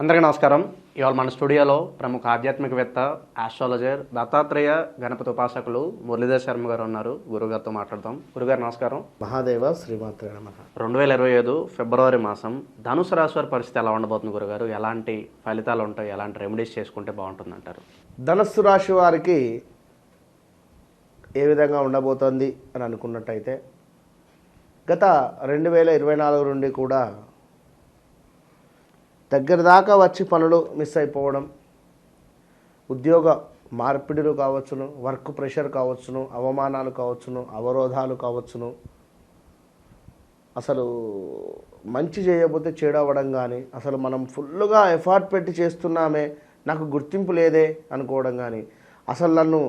అందరికీ నమస్కారం. ఇవాళ మన స్టూడియోలో ప్రముఖ ఆధ్యాత్మికవేత్త ఆస్ట్రాలజర్ దత్తాత్రేయ గణపతి ఉపాసకులు మురళీధర్ శర్మ గారు ఉన్నారు. గురుగారితో మాట్లాడదాం. గురుగారు నమస్కారం. మహాదేవ శ్రీమాత్రే నమ. రెండు వేల ఇరవై ఐదు ఫిబ్రవరి మాసం ధనుసు రాశి వారి పరిస్థితి ఎలా ఉండబోతుంది గురుగారు? ఎలాంటి ఫలితాలు ఉంటాయి? ఎలాంటి రెమెడీస్ చేసుకుంటే బాగుంటుంది అంటారు ధనస్సు రాశి వారికి ఏ విధంగా ఉండబోతోంది అని అనుకున్నట్టయితే గత రెండు వేల ఇరవై నాలుగు నుండి కూడా దగ్గర దాకా వచ్చి పనులు మిస్ అయిపోవడం ఉద్యోగ మార్పిడులు కావచ్చును వర్క్ ప్రెషర్ కావచ్చును అవమానాలు కావచ్చును అవరోధాలు కావచ్చును. అసలు మంచి చేయకపోతే చెడవడం కానీ అసలు మనం ఫుల్గా ఎఫర్ట్ పెట్టి చేస్తున్నామే నాకు గుర్తింపు లేదే అనుకోవడం కానీ అసలు నన్ను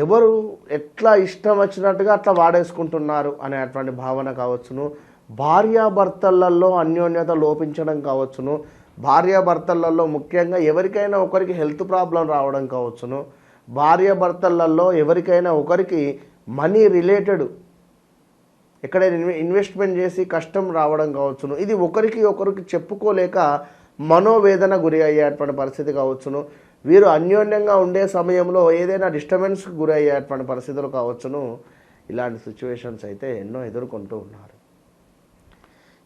ఎవరు ఎట్లా ఇష్టం వచ్చినట్టుగా అట్లా వాడేసుకుంటున్నారు అనేటువంటి భావన కావచ్చును. భార్యాభర్తలలో అన్యోన్యత లోపించడం కావచ్చును. భార్యాభర్తలలో ముఖ్యంగా ఎవరికైనా ఒకరికి హెల్త్ ప్రాబ్లం రావడం కావచ్చును. భార్యాభర్తలలో ఎవరికైనా ఒకరికి మనీ రిలేటెడ్ ఎక్కడైనా ఇన్వెస్ట్మెంట్ చేసి కష్టం రావడం కావచ్చును. ఇది ఒకరికి ఒకరికి చెప్పుకోలేక మనోవేదన గురి అయ్యేటువంటి పరిస్థితి కావచ్చును. వీరు అన్యోన్యంగా ఉండే సమయంలో ఏదైనా డిస్టర్బెన్స్కి గురి అయ్యేటువంటి పరిస్థితులు కావచ్చును. ఇలాంటి సిచ్యువేషన్స్ అయితే ఎన్నో ఎదుర్కొంటూ ఉన్నారు.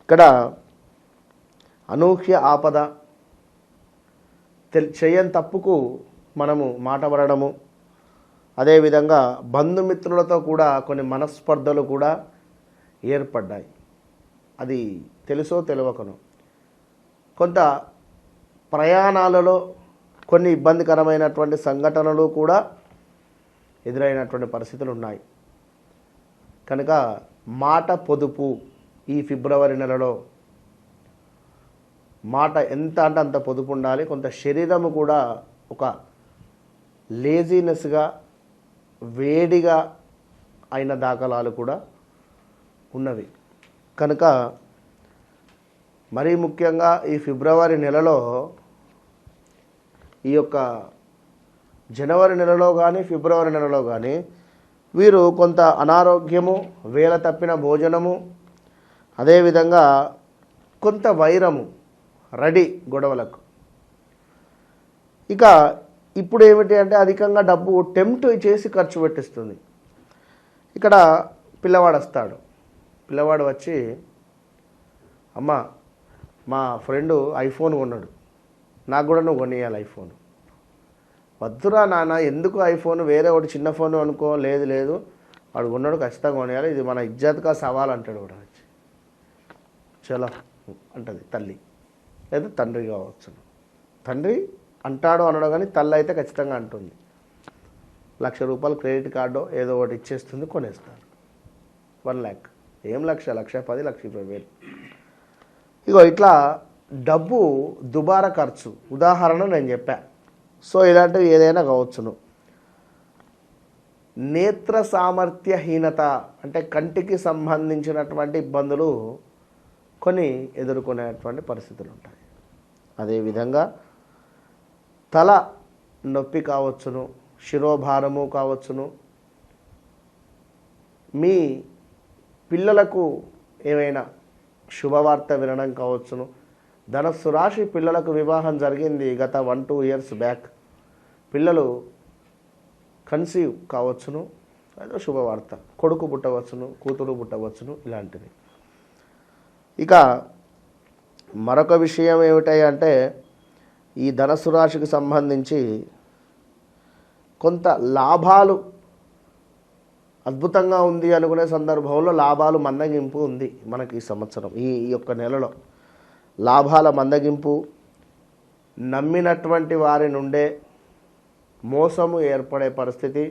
ఇక్కడ అనూహ్య ఆపద తెల్ చేయని తప్పుకు మనము మాట పడడము. అదేవిధంగా బంధుమిత్రులతో కూడా కొన్ని మనస్పర్ధలు కూడా ఏర్పడ్డాయి. అది తెలుసో తెలియకను కొంత ప్రయాణాలలో కొన్ని ఇబ్బందికరమైనటువంటి సంఘటనలు కూడా ఎదురైనటువంటి పరిస్థితులు ఉన్నాయి. కనుక మాట పొదుపు ఈ ఫిబ్రవరి నెలలో మాట ఎంత అంటే అంత పొదుపు ఉండాలి కొంత శరీరము కూడా ఒక లేజినెస్గా వేడిగా అయిన దాఖలాలు కూడా ఉన్నవి. కనుక మరీ ముఖ్యంగా ఈ ఫిబ్రవరి నెలలో ఈ యొక్క జనవరి నెలలో కానీ ఫిబ్రవరి నెలలో కానీ వీరు కొంత అనారోగ్యము వేల తప్పిన భోజనము అదేవిధంగా కొంత వైరము రెడీ గొడవలకు. ఇక ఇప్పుడు ఏమిటి అంటే అధికంగా డబ్బు టెంప్ట్ చేసి ఖర్చు పెట్టిస్తుంది. ఇక్కడ పిల్లవాడు వస్తాడు. పిల్లవాడు వచ్చి అమ్మ మా ఫ్రెండు ఐఫోన్ కొన్నాడు. నాకు కూడా నువ్వు కొనియాలి ఐఫోన్. వద్దురా నాన్న ఎందుకు ఐఫోన్? వేరే ఒకటి చిన్న ఫోన్ అనుకో. లేదు లేదు. వాడు కొన్నాడు ఖచ్చితంగా కొనియాలి ఇది మన ఇజ్జత్గా సవాల్ అంటాడు కూడా. చలో అంటది తల్లి. లేదా తండ్రి కావచ్చు. తండ్రి అంటాడు అనడం కానీ తల్లి అయితే ఖచ్చితంగా అంటుంది. లక్ష రూపాయలు క్రెడిట్ కార్డు ఏదో ఒకటి ఇచ్చేస్తుంది కొనేస్తారు. వన్ ల్యాక్. ఏం లక్ష? లక్ష పది లక్ష ఇరవై వేలు. ఇగో ఇట్లా డబ్బు దుబారా ఖర్చు. ఉదాహరణ నేను చెప్పా. సో ఇలాంటివి ఏదైనా కావచ్చును. నేత్ర సామర్థ్యహీనత అంటే కంటికి సంబంధించినటువంటి ఇబ్బందులు కొన్ని ఎదుర్కొనేటువంటి పరిస్థితులు ఉంటాయి అదేవిధంగా తల నొప్పి కావచ్చును శిరోభారము కావచ్చును. మీ పిల్లలకు ఏమైనా శుభవార్త వినడం కావచ్చును. ధనస్సు రాశి పిల్లలకు వివాహం జరిగింది గత వన్ టూ ఇయర్స్ బ్యాక్. పిల్లలు కన్సీవ్ కావచ్చును అదో శుభవార్త. కొడుకు పుట్టవచ్చును కూతురు పుట్టవచ్చును ఇలాంటివి. ఇక మరొక విషయం ఏమిటాయి అంటే ఈ ధనస్సు రాశికి సంబంధించి కొంత లాభాలు అద్భుతంగా ఉంది అనుకునే సందర్భంలో లాభాలు మందగింపు ఉంది మనకి ఈ సంవత్సరం ఈ యొక్క నెలలో. లాభాల మందగింపు నమ్మినటువంటి వారి నుండే మోసము ఏర్పడే పరిస్థితి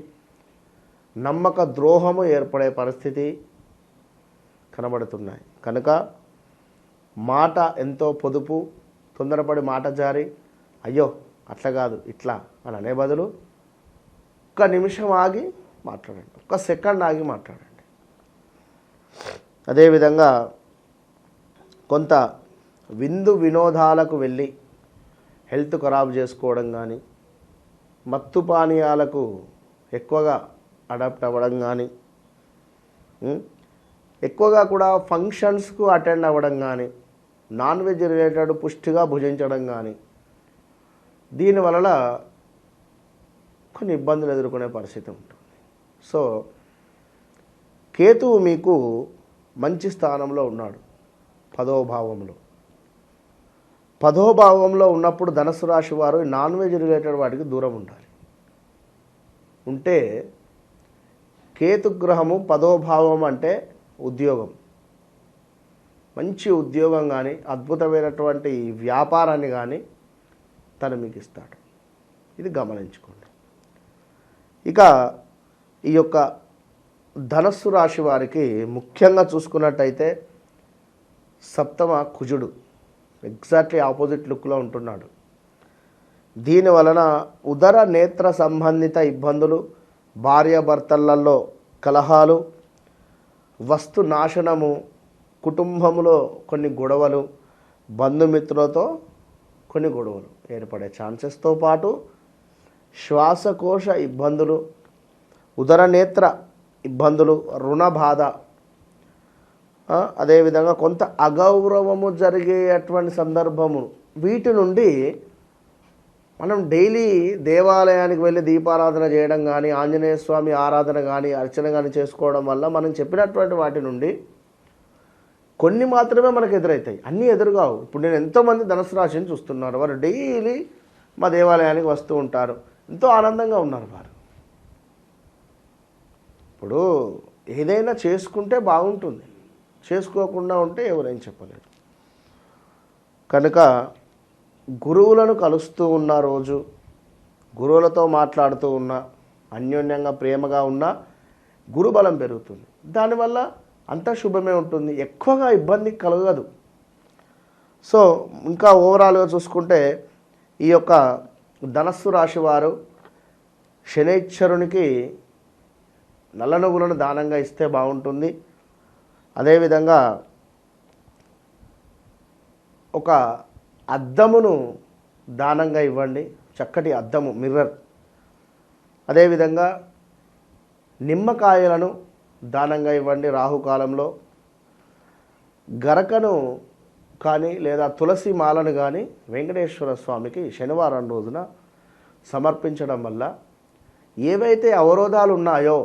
నమ్మక ద్రోహము ఏర్పడే పరిస్థితి కనబడుతున్నాయి. కనుక మాట ఎంతో పొదుపు తొందరపడి మాట జారి అయ్యో అట్లా కాదు ఇట్లా అని అనే బదులు ఒక్క నిమిషం ఆగి మాట్లాడండి ఒక్క సెకండ్ ఆగి మాట్లాడండి. అదేవిధంగా కొంత విందు వినోదాలకు వెళ్ళి హెల్త్ ఖరాబ్ చేసుకోవడం కానీ మత్తు పానీయాలకు ఎక్కువగా అడాప్ట్ అవ్వడం కానీ ఎక్కువగా కూడా ఫంక్షన్స్కు అటెండ్ అవ్వడం కానీ నాన్ వెజ్ రిలేటెడ్ పుష్టిగా భుజించడం కానీ దీనివల్ల కొన్ని ఇబ్బందులు ఎదుర్కొనే పరిస్థితి ఉంటుంది. సో కేతువు మీకు మంచి స్థానంలో ఉన్నాడు. పదో భావంలో పదో భావంలో ఉన్నప్పుడు ధనుసు రాశి వారు నాన్ వెజ్ రిలేటెడ్ వాటికి దూరం ఉండాలి. ఉంటే కేతుగ్రహము పదో భావం అంటే ఉద్యోగం. మంచి ఉద్యోగం కానీ అద్భుతమైనటువంటి వ్యాపారాన్ని కానీ తను మీకు ఇస్తాడు. ఇది గమనించుకోండి. ఇక ఈ యొక్క ధనస్సు రాశి వారికి ముఖ్యంగా చూసుకున్నట్టయితే సప్తమ కుజుడు ఎగ్జాక్ట్లీ ఆపోజిట్ లుక్లో ఉంటున్నాడు. దీని వలన ఉదర నేత్ర సంబంధిత ఇబ్బందులు భార్యాభర్తలలో కలహాలు వస్తు నాశనము కుటుంబంలో కొన్ని గొడవలు బంధుమిత్రులతో కొన్ని గొడవలు ఏర్పడే ఛాన్సెస్తో పాటు శ్వాసకోశ ఇబ్బందులు ఉదరనేత్ర ఇబ్బందులు రుణ బాధ అదేవిధంగా కొంత అగౌరవము జరిగేటువంటి సందర్భము. వీటి నుండి మనం డైలీ దేవాలయానికి వెళ్ళి దీపారాధన చేయడం కానీ ఆంజనేయ స్వామి ఆరాధన కానీ అర్చన కానీ చేసుకోవడం వల్ల మనం చెప్పినటువంటి వాటి నుండి కొన్ని మాత్రమే మనకు ఎదురవుతాయి అన్నీ ఎదురుగావు. ఇప్పుడు నేను ఎంతోమంది ధనుసు రాశిని చూస్తున్నారు. వారు డైలీ మా దేవాలయానికి వస్తూ ఉంటారు. ఎంతో ఆనందంగా ఉన్నారు వారు. ఇప్పుడు ఏదైనా చేసుకుంటే బాగుంటుంది. చేసుకోకుండా ఉంటే ఎవరేం చెప్పలేరు. కనుక గురువులను కలుస్తూ ఉన్న రోజు గురువులతో మాట్లాడుతూ ఉన్న అన్యోన్యంగా ప్రేమగా ఉన్న గురుబలం పెరుగుతుంది. దానివల్ల అంతా శుభమే ఉంటుంది. ఎక్కువగా ఇబ్బంది కలగదు. సో ఇంకా ఓవరాల్గా చూసుకుంటే ఈ యొక్క ధనస్సు రాశి వారు శనైశ్వరునికి నల్ల నువ్వులను దానంగా ఇస్తే బాగుంటుంది. అదేవిధంగా ఒక అద్దమును దానంగా ఇవ్వండి. చక్కటి అద్దము మిర్రర్. అదేవిధంగా నిమ్మకాయలను దానంగా ఇవ్వండి రాహుకాలంలో గరకను కానీ లేదా తులసి మాలను కానీ వెంకటేశ్వర స్వామికి శనివారం రోజున సమర్పించడం వల్ల ఏవైతే అవరోధాలు ఉన్నాయో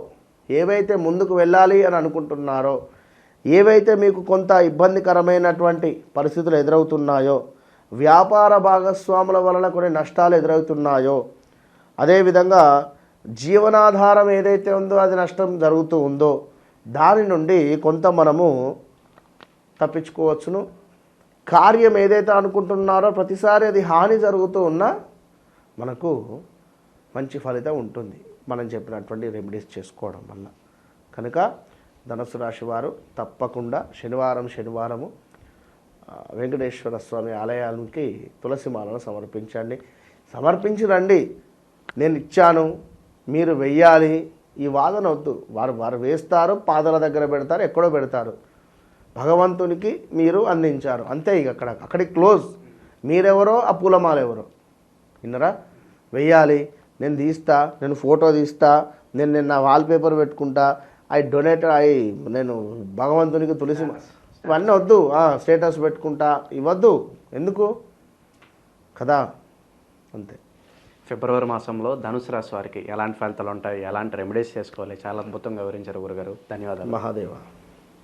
ఏవైతే ముందుకు వెళ్ళాలి అని అనుకుంటున్నారో ఏవైతే మీకు కొంత ఇబ్బందికరమైనటువంటి పరిస్థితులు ఎదురవుతున్నాయో వ్యాపార భాగస్వాముల వలన కొన్ని నష్టాలు ఎదురవుతున్నాయో అదేవిధంగా జీవనాధారం ఏదైతే ఉందో అది నష్టం జరుగుతూ ఉందో దాని నుండి కొంత మనము తప్పించుకోవచ్చును. కార్యం ఏదైతే అనుకుంటున్నారో ప్రతిసారి అది హాని జరుగుతూ ఉన్నా మనకు మంచి ఫలితం ఉంటుంది. మనం చెప్పినటువంటి రెమెడీస్ చేసుకోవడం వల్ల. కనుక ధనుసు రాశి వారు తప్పకుండా శనివారం శనివారము వెంకటేశ్వర స్వామి ఆలయానికి తులసి మాలను సమర్పించండి. సమర్పించి రండి. నేను ఇచ్చాను. మీరు వెయ్యాలి. ఈ వాదన వద్దు. వారు వారు వేస్తారు పాదాల దగ్గర పెడతారు ఎక్కడో పెడతారు. భగవంతునికి మీరు అందించారు. అంతే ఇక అక్కడ అక్కడికి క్లోజ్. మీరెవరో ఆ పూలమాల ఎవరో విన్నరా? వెయ్యాలి. నేను తీస్తా నేను ఫోటో తీస్తా నేను నేను నా వాల్పేపర్ పెట్టుకుంటా ఐ డొనేట్ ఐ నేను భగవంతునికి తులసి ఇవన్నీ వద్దు. స్టేటస్ పెట్టుకుంటా. ఇవ్వద్దు. ఎందుకు? కదా? అంతే. ఫిబ్రవరి మాసంలో ధనుసు రాశి వారికి ఎలాంటి ఫలితాలు ఉంటాయి? ఎలాంటి రెమెడీస్ చేసుకోవాలి? చాలా అద్భుతంగా వివరించారు గురుగారు. ధన్యవాదాలు. మహాదేవ.